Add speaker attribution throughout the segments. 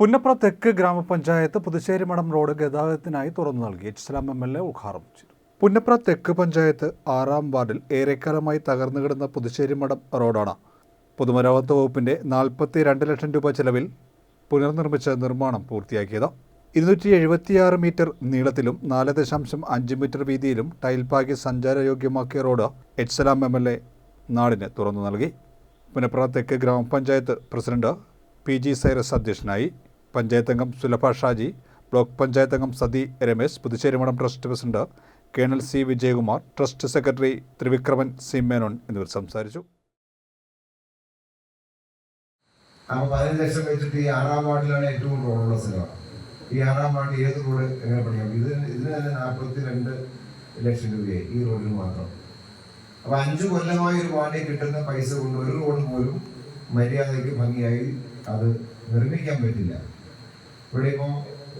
Speaker 1: പുന്നപ്ര തെക്ക് ഗ്രാമപഞ്ചായത്ത് പുതുശ്ശേരി മഠം റോഡ് ഗതാഗതത്തിനായി തുറന്നു നൽകി. H Salam M L A ഉദ്ഘാടനം ചെയ്തു. പുന്നപ്ര തെക്ക് പഞ്ചായത്ത് ആറാം വാർഡിൽ ഏറെക്കാലമായി തകർന്നു കിടന്ന പുതുശ്ശേരി മഠം റോഡാണ്. പൊതുമരാമത്ത് വകുപ്പിന്റെ നാൽപ്പത്തി രണ്ട് ലക്ഷം രൂപ ചെലവിൽ പുനർനിർമ്മിച്ച നിർമ്മാണം പൂർത്തിയാക്കിയത്. ഇരുന്നൂറ്റി എഴുപത്തിയാറ് മീറ്റർ നീളത്തിലും നാല് ദശാംശം അഞ്ച് മീറ്റർ വീതിയിലും ടൈൽ പാകി സഞ്ചാരയോഗ്യമാക്കിയ road H Salam M L A നാടിന് തുറന്നു നൽകി. പുനപ്ര തെക്ക് ഗ്രാമപഞ്ചായത്ത് പ്രസിഡന്റ് പി ജി സൈറസ് അധ്യക്ഷനായി. പഞ്ചായത്ത് അംഗം സുലഭ ഷാജി ബ്ലോക്ക് പഞ്ചായത്ത് അംഗം Sathi Ramesh Puthusserimadom trust president colonel C Vijayakumar trust secretary Trivikraman C Menon എന്നിവർ സംസാരിച്ചു.
Speaker 2: അപ്പൊ പതിനഞ്ച് ലക്ഷം വെച്ചിട്ട് ഈ ആറാം വാർഡിലാണ് ഏറ്റവും റോഡുള്ള സ്ഥലം. ഈ ആറാം വാർഡ് ഏത് റോഡ് എങ്ങനെ പണിയാം? ഇത് ഇതിന് തന്നെ നാൽപ്പത്തി രണ്ട് ലക്ഷം രൂപയായി ഈ റോഡിന് മാത്രം. അപ്പൊ അഞ്ചു കൊല്ലമായി ഒരു വാർഡിൽ കിട്ടുന്ന പൈസ കൊണ്ട് ഒരു റോഡ് പോലും മര്യാദയ്ക്ക് ഭംഗിയായി അത് നിർമ്മിക്കാൻ പറ്റില്ല. ഇവിടെ ഇപ്പോ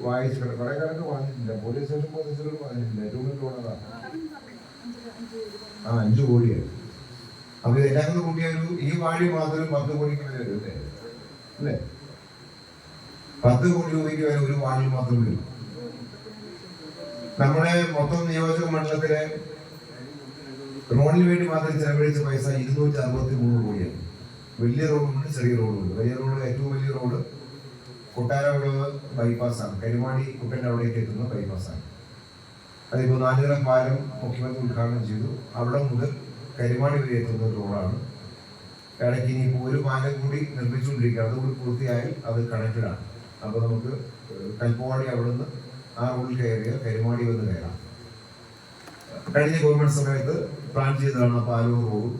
Speaker 2: വായിച്ചു കുറെ കാലത്ത് പറഞ്ഞിട്ടില്ല പോലീസ് സ്റ്റേഷൻ പോലീസുകൾ പറഞ്ഞിട്ടില്ല ഏറ്റവും വലിയ ലോണതാണ് ആ അഞ്ചു കോടിയാണ്. അപ്പൊ ഇതെല്ലാം കൂടെ ഒരു ഈ വാഴി മാത്രം പത്ത് കോടിക്ക് വരെ വരും അല്ലേ? അല്ലേ? പത്ത് കോടി രൂപയ്ക്ക് വരെ ഒരു വാഴി മാത്രം വരും. നമ്മുടെ മൊത്തം നിയോജക മണ്ഡലത്തിലെ റോഡിന് വേണ്ടി മാത്രം ചെലവഴിച്ച പൈസ ഇരുന്നൂറ്റി അറുപത്തി മൂന്ന് കോടിയാണ്. വലിയ റോഡുണ്ട് ചെറിയ റോഡുണ്ട്. വലിയ റോഡ് ഏറ്റവും വലിയ റോഡ് കൊട്ടാരവിളവ് ബൈപ്പാസാണ് കരിമാടി കുട്ടന്റെ അവിടേക്ക് എത്തുന്ന ബൈപ്പാസാണ് അതിപ്പോൾ നാലുതരം പാലം മുഖ്യമന്ത്രി ഉദ്ഘാടനം ചെയ്തു. അവിടെ മുതൽ കരിമാടി വരെ എത്തുന്ന റോഡാണ്. ഇടയ്ക്ക് ഇനി ഒരു പാലം കൂടി നിർമ്മിച്ചുകൊണ്ടിരിക്കുക അതുകൂടി പൂർത്തിയായാൽ അത് കണക്റ്റഡാണ് അപ്പോൾ നമുക്ക് കൽപ്പവാടി അവിടെ നിന്ന് ആ റോഡിൽ കയറിയ കരിമാടി വന്ന് കയറാം. കഴിഞ്ഞ ഗവൺമെന്റ് സമയത്ത് പ്ലാൻ ചെയ്തതാണ് പാലൂർ റോഡും